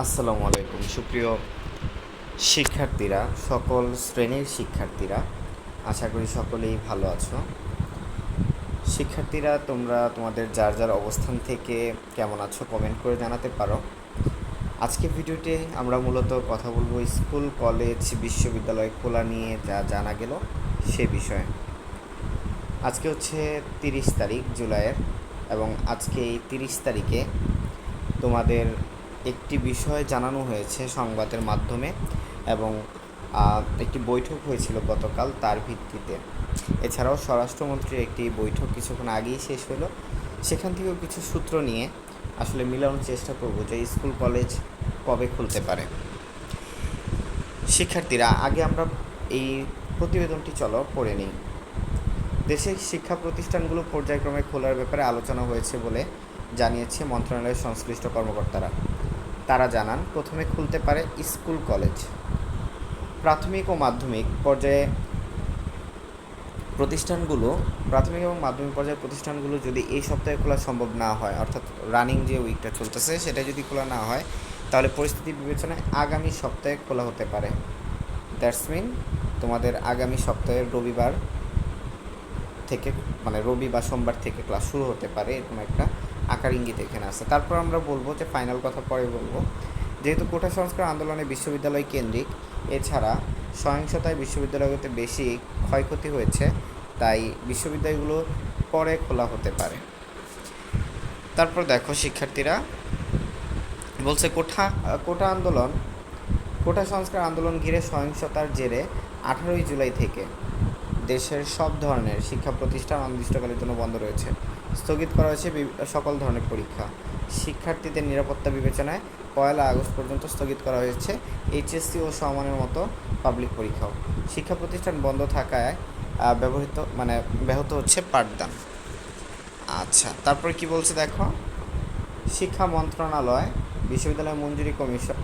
আসসালামু আলাইকুম। সুপ্রিয় শিক্ষার্থীরা, সকল শ্রেণির শিক্ষার্থীরা, আশা করি সকলেই ভালো আছো। শিক্ষার্থীরা, তোমরা তোমাদের যার যার অবস্থান থেকে কেমন আছো কমেন্ট করে জানাতে পারো। আজকে ভিডিওতে আমরা মূলত কথা বলব স্কুল, কলেজ, বিশ্ববিদ্যালয় খোলা নিয়ে যা জানা গেল সে বিষয়ে। আজকে হচ্ছে তিরিশ তারিখ জুলাইয়ের এবং আজকে এই তিরিশ তারিখে তোমাদের একটি বিষয় জানানো হয়েছে সংবাদের মাধ্যমে এবং একটি বৈঠক হয়েছিল গতকাল তার ভিত্তিতে। এছাড়াও স্বরাষ্ট্রমন্ত্রীর একটি বৈঠক কিছুক্ষণ আগেই শেষ হলো। সেখান থেকেও কিছু সূত্র নিয়ে আসলে মিলানোর চেষ্টা করব যে স্কুল, কলেজ কবে খুলতে পারে। শিক্ষার্থীরা, আগে আমরা এই প্রতিবেদনটি চলো পড়ে নিই। দেশের শিক্ষা প্রতিষ্ঠানগুলো পর্যায়ক্রমে খোলার ব্যাপারে আলোচনা হয়েছে বলে জানিয়েছে মন্ত্রণালয়ের সংশ্লিষ্ট কর্মকর্তারা। তারা জানান, প্রথমে খুলতে পারে স্কুল কলেজ। প্রাথমিক ও মাধ্যমিক পর্যায়ে প্রতিষ্ঠানগুলো, প্রাথমিক এবং মাধ্যমিক পর্যায়ের প্রতিষ্ঠানগুলো যদি এই সপ্তাহে খোলা সম্ভব না হয়, অর্থাৎ রানিং যে উইকটা চলতেছে, সেটা যদি খোলা না হয়, তাহলে পরিস্থিতি বিবেচনায় আগামী সপ্তাহে খোলা হতে পারে। দ্যাটস মিন তোমাদের আগামী সপ্তাহের রবিবার থেকে মানে রবি বা সোমবার থেকে ক্লাস শুরু হতে পারে, এরকম একটা আকার ইঙ্গিত এখানে আছে। তারপর আমরা বলব যে ফাইনাল কথা পরে বলব। যেহেতু কোটা সংস্কার আন্দোলনে বিশ্ববিদ্যালয় কেন্দ্রিক, এছাড়া সহিংসতায় বিশ্ববিদ্যালয়গুলোতে বেশি ক্ষয়ক্ষতি হয়েছে, তাই বিশ্ববিদ্যালয়গুলো পরে খোলা হতে পারে। তারপর দেখো শিক্ষার্থীরা বলছে কোঠা কোটা আন্দোলন কোটা সংস্কার আন্দোলন ঘিরে সহিংসতার জেরে আঠারোই জুলাই থেকে দেশের সব ধরনের শিক্ষা প্রতিষ্ঠান অনির্দিষ্টকালের জন্য বন্ধ রয়েছে। স্থগিত করা হয়েছে সকল ধরনের পরীক্ষা। শিক্ষার্থীদের নিরাপত্তা বিবেচনায় পয়লা আগস্ট পর্যন্ত স্থগিত করা হয়েছে এইচএসসি ও সমানের মতো পাবলিক পরীক্ষাও। শিক্ষা প্রতিষ্ঠান বন্ধ থাকায় ব্যবহৃত মানে ব্যাহত হচ্ছে পাঠদান। আচ্ছা তারপরে কি বলছে দেখো? শিক্ষা মন্ত্রণালয়, বিশ্ববিদ্যালয় মঞ্জুরি কমিশন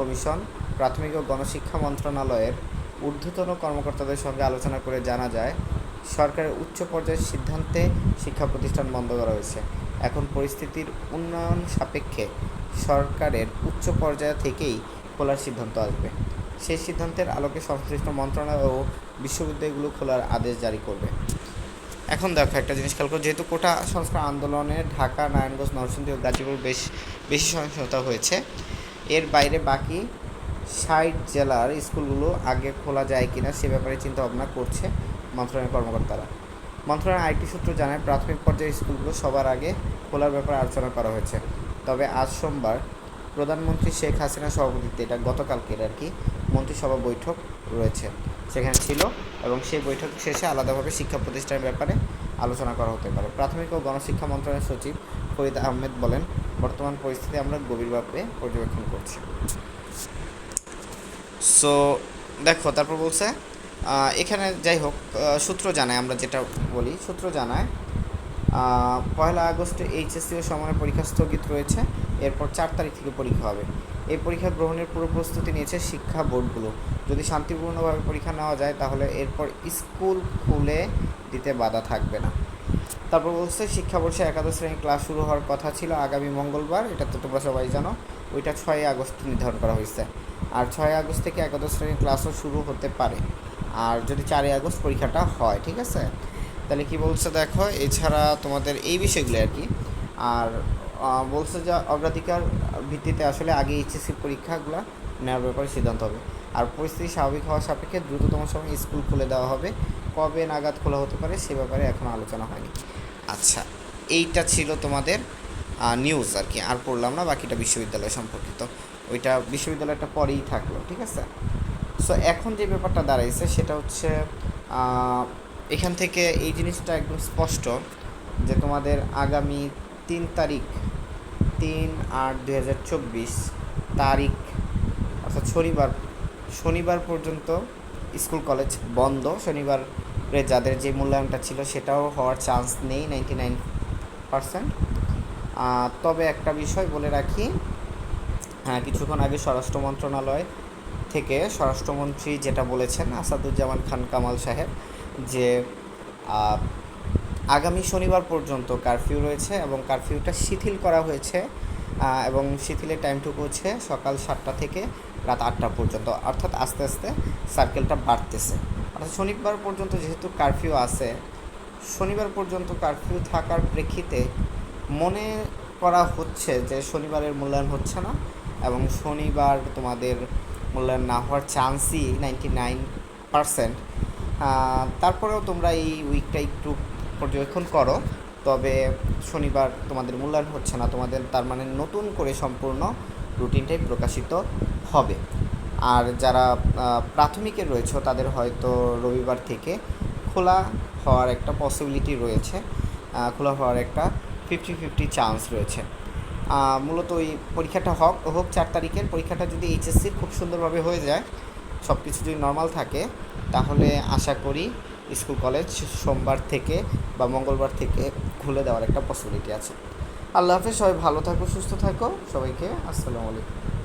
কমিশন, প্রাথমিক ও গণশিক্ষা মন্ত্রণালয়ের ঊর্ধ্বতন কর্মকর্তাদের সঙ্গে আলোচনা করে জানা যায়, সরকারের উচ্চ পর্যায়ের সিদ্ধান্তে শিক্ষা প্রতিষ্ঠান বন্ধ করা হয়েছে। এখন পরিস্থিতির উন্নয়ন সাপেক্ষে সরকারের উচ্চ পর্যায় থেকেই খোলার সিদ্ধান্ত আসবে। সেই সিদ্ধান্তের আলোকে সংশ্লিষ্ট মন্ত্রণালয় ও বিশ্ববিদ্যালয়গুলো খোলার আদেশ জারি করবে। এখন দেখো, একটা জিনিস খেয়াল করো, যেহেতু কোটা সংস্কার আন্দোলনে ঢাকা, নারায়ণগঞ্জ, নরসিংদী ও গাজীপুর বেশ, বেশি সহিংসতা হয়েছে, এর বাইরে বাকি ষাট জেলার স্কুলগুলো আগে খোলা যায় কিনা সে ব্যাপারে চিন্তা ভাবনা করছে মন্ত্রণালয়ের কর্মকর্তারা। মন্ত্রণালয়ের আইটি সূত্র জানায়, প্রাথমিক পর্যায়ের স্কুলগুলো সবার আগে খোলার ব্যাপারে আলোচনা করা হয়েছে। তবে আজ সোমবার প্রধানমন্ত্রী শেখ হাসিনা সভাপতিত্বে এটা গতকালকের আর কি মন্ত্রিসভা বৈঠক রয়েছে। সেখানে ছিল এবং সেই বৈঠক শেষে আলাদাভাবে শিক্ষা প্রতিষ্ঠানের ব্যাপারে আলোচনা করা হতে পারে। প্রাথমিক ও গণশিক্ষা মন্ত্রণালয়ের সচিব ফরিদ আহমেদ বলেন, বর্তমান পরিস্থিতি আমরা গভীরভাবে পর্যবেক্ষণ করছি। সো দেখো, তারপর বলছে এখানে যাই হোক সূত্র জানায়, আমরা যেটা বলি, সূত্র জানায় পয়লা আগস্টে এইচএসসি ও সমানের পরীক্ষা স্থগিত রয়েছে, এরপর চার তারিখ থেকে পরীক্ষা হবে। এই পরীক্ষা গ্রহণের পুরো প্রস্তুতি নিয়েছে শিক্ষা বোর্ডগুলো। যদি শান্তিপূর্ণভাবে পরীক্ষা নেওয়া যায়, তাহলে এরপর স্কুল খুলে দিতে বাধা থাকবে না। তারপর বলছে শিক্ষাবর্ষে একাদশ শ্রেণির ক্লাস শুরু হওয়ার কথা ছিল আগামী মঙ্গলবার, এটা তো তোমরা সবাই জানো, ওইটা ছয়ই আগস্ট নির্ধারণ করা হয়েছে। আর ছয় আগস্ট থেকে একাদশ শ্রেণির ক্লাসও শুরু হতে পারে। আর যদি চারই আগস্ট পরীক্ষাটা হয়, ঠিক আছে? তাহলে কি বলছে দেখো, এছাড়া তোমাদের এই বিষয়গুলো আর কি। আর বলছে যে অগ্রাধিকার ভিত্তিতে আসলে আগে এইচএসসি পরীক্ষাগুলো নেওয়ার ব্যাপারে সিদ্ধান্ত হবে। আর পরিস্থিতি স্বাভাবিক হওয়ার সাপেক্ষে দ্রুততম সময় স্কুল খুলে দেওয়া হবে। কবে নাগাদ খোলা হতে পারে সে ব্যাপারে এখনও আলোচনা হয়নি। আচ্ছা এইটা ছিল তোমাদের নিউজ আর কি। আর পড়লাম না, বাকিটা বিশ্ববিদ্যালয় সম্পর্কিত। ওইটা বিশ্ববিদ্যালয়টা পরেই থাকল, ঠিক আছে? সো এখন যে ব্যাপারটা দাঁড়াইছে সেটা হচ্ছে এখান থেকে এই জিনিসটা একদম স্পষ্ট যে তোমাদের আগামী তিন তারিখ, তিন আট দুই হাজার চব্বিশ তারিখ, অর্থাৎ শনিবার শনিবার পর্যন্ত স্কুল কলেজ বন্ধ। শনিবারে যাদের যে মূল্যায়নটা ছিল সেটাও হওয়ার চান্স নেই, নাইনটি নাইন পার্সেন্ট। তবে একটা বিষয় বলে রাখি কিছুক্ষণ আগে স্বরাষ্ট্র মন্ত্রণালয় থেকে স্বরাষ্ট্রমন্ত্রী যেটা বলেছেন, আসাদুজ্জামান খান কামাল সাহেব, যে আগামী শনিবার পর্যন্ত কারফিউ রয়েছে এবং কারফিউটা শিথিল করা হয়েছে এবং শিথিলের টাইমটুকু হচ্ছে সকাল সাতটা থেকে রাত আটটা পর্যন্ত। অর্থাৎ আস্তে আস্তে সার্কেলটা বাড়তেছে। অর্থাৎ শনিবার পর্যন্ত যেহেতু কারফিউ আছে, শনিবার পর্যন্ত কারফিউ থাকার প্রেক্ষিতে মনে করা হচ্ছে যে শনিবারের মূল্যায়ন হচ্ছে না। এবং শনিবার তোমাদের মূল্যায়ন না হওয়ার চান্সই নাইনটি নাইন পারসেন্ট তারপরেও তোমরা এই উইকটা একটু পর্যবেক্ষণ করো, তবে শনিবার তোমাদের মূল্যায়ন হচ্ছে না, তোমাদের তার মানে নতুন করে সম্পূর্ণ রুটিনটাই প্রকাশিত হবে। আর যারা প্রাথমিকে রয়েছে, তাদের হয়তো রবিবার থেকে খোলা হওয়ার একটা পসিবিলিটি রয়েছে খোলা হওয়ার একটা ফিফটি ফিফটি চান্স রয়েছে। মূলত ওই পরীক্ষাটা হোক হোক চার তারিখের পরীক্ষাটা যদি এইচএসসির খুব সুন্দরভাবে হয়ে যায়, সব কিছু যদি নর্মাল থাকে, তাহলে আশা করি স্কুল কলেজ সোমবার থেকে বা মঙ্গলবার থেকে খুলে দেওয়ার একটা পসিবিলিটি আছে। আল্লাহ হাফেজ, সবাই ভালো থাকো, সুস্থ থাকো, সবাইকে আসসালামু আলাইকুম।